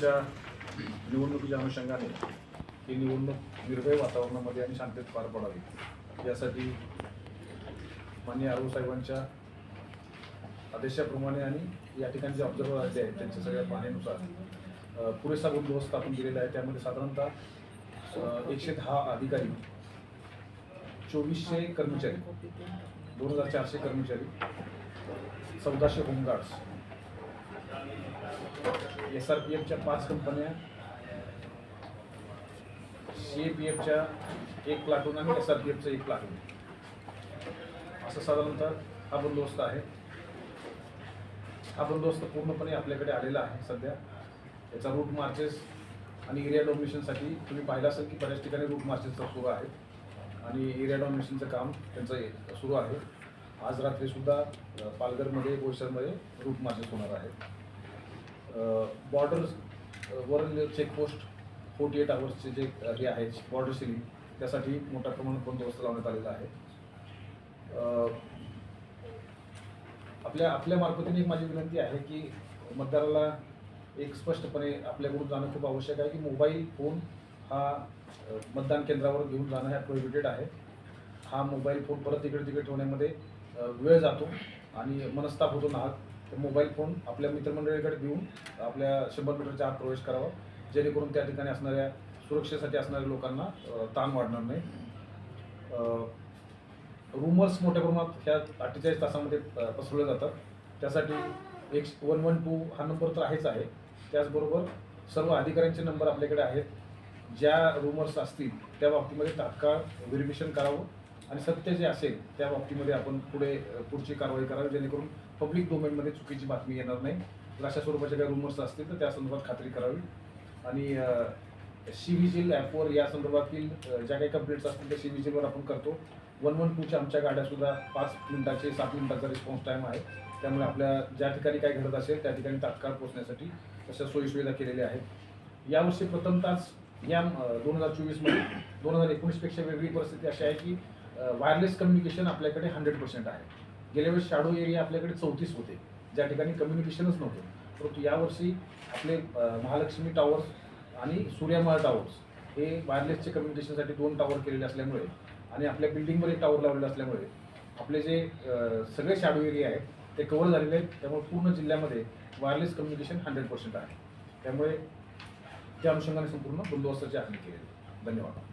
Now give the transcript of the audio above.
च्या निवडणुकीच्या अनुषंगाने ही निवडणूक निर्भय वातावरणामध्ये आणि शांततेत पार पडावी. यासाठी माननीय आरू साहेबांच्या आदेशाप्रमाणे आणि या ठिकाणी जे ऑब्झर्वर जे आहेत त्यांच्या सगळ्या पाहण्यानुसार पुरेसा बंदोबस्त स्थापन केलेला आहे. त्यामध्ये साधारणतः एकशे दहा अधिकारी चोवीसशे कर्मचारी दोन हजार चारशे कर्मचारी चौदाशे होमगार्ड्स एस आर पी एफच्या पाच कंपन्या सी ए पी एफच्या एक प्लाटून आणि एस आर पी एफचं एक प्लाटून असं साधारणतः हा बंदोबस्त आहे. हा बंदोबस्त पूर्णपणे आपल्याकडे आलेला आहे सध्या. याचा रूट मार्चेस आणि एरिया डॉमिनेशनसाठी तुम्ही पाहिलं असेल की बऱ्याच ठिकाणी रूट मार्चेसचा सुरू आहे. आणि एरिया डॉमिनेशनचं काम त्यांचं सुरू आहे. आज रात्रीसुद्धा पालघरमध्ये बोईसरमध्ये रूट मार्चेस होणार आहेत. बॉर्डर वरील चेकपोस्ट फोर्टी एट आवर्सचे जे हे आहेत बॉर्डर सिलिंग त्यासाठी मोठ्या प्रमाणात बंदोबस्त लावण्यात आलेला आहे. आपल्या आपल्या मार्फतीने एक माझी विनंती आहे की मतदाराला एक स्पष्टपणे आपल्याकडून जाणं खूप आवश्यक आहे की मोबाईल फोन हा मतदान केंद्रावर घेऊन जाणं ह्या प्रोहिबिटेड आहे. हा मोबाईल फोन परत इकडे तिकडे ठेवण्यामध्ये वेळ जातो आणि मनस्ताप होतो नाहक. मोबाईल फोन आपल्या मित्रमंडळीकडे देऊन आपल्या शंभर मीटरच्या आत प्रवेश करावा. जेणेकरून त्या ठिकाणी असणाऱ्या सुरक्षेसाठी असणाऱ्या लोकांना ताण वाढणार नाही. रूमर्स मोठ्या प्रमाणात ह्या अठ्ठेचाळीस तासामध्ये पसरवले जातात. त्यासाठी एक वन वन टू हा नंबर तर आहेच आहे. त्याचबरोबर सर्व अधिकाऱ्यांचे नंबर आपल्याकडे आहेत. ज्या रूमर्स असतील त्या बाबतीमध्ये तात्काळ व्हेरिफिकेशन करावं. आणि सत्य जे असेल त्या बाबतीमध्ये आपण पुढे पुढची कारवाई करावी जेणेकरून पब्लिक डोमेनमध्ये चुकीची बातमी येणार नाही. तर अशा स्वरूपाच्या काही रूमर्स असतील तर त्या संदर्भात खात्री करावी. आणि सी विजिल ॲपवर या संदर्भातील ज्या काही कंप्लेंट्स असतील त्या सी विजिलवर आपण करतो. वन वन टूच्या आमच्या गाड्यासुद्धा पाच मिनिटाचे सात मिनिटाचा रिस्पॉन्स टाईम आहे. त्यामुळे आपल्या ज्या ठिकाणी काय घडत असेल त्या ठिकाणी तात्काळ पोहोचण्यासाठी तशा सोयीसुविधा केलेल्या आहेत. यावर्षी प्रथमतःच या दोन हजार चोवीसमध्ये दोन हजार एकोणीसपेक्षा वेगळी परिस्थिती अशी आहे की वायरलेस कम्युनिकेशन आपल्याकडे हंड्रेड पर्सेंट आहे. गेल्या वेळेस शाडो एरिया आपल्याकडे चौतीस होते. ज्या ठिकाणी कम्युनिकेशनच नव्हतं. परंतु यावर्षी आपले महालक्ष्मी टॉवर्स आणि सूर्यमळ टॉवर्स हे वायरलेसचे कम्युनिकेशनसाठी दोन टॉवर केलेले असल्यामुळे आणि आपल्या बिल्डिंगवर एक टॉवर लावलेलं असल्यामुळे आपले जे सगळे शाडो एरिया आहेत ते कव्हर झालेले आहेत. त्यामुळे पूर्ण जिल्ह्यामध्ये वायरलेस कम्युनिकेशन हंड्रेड पर्सेंट आहे. त्यामुळे त्या अनुषंगाने संपूर्ण बंदोबस्ताची आखणी केलेली धन्यवाद.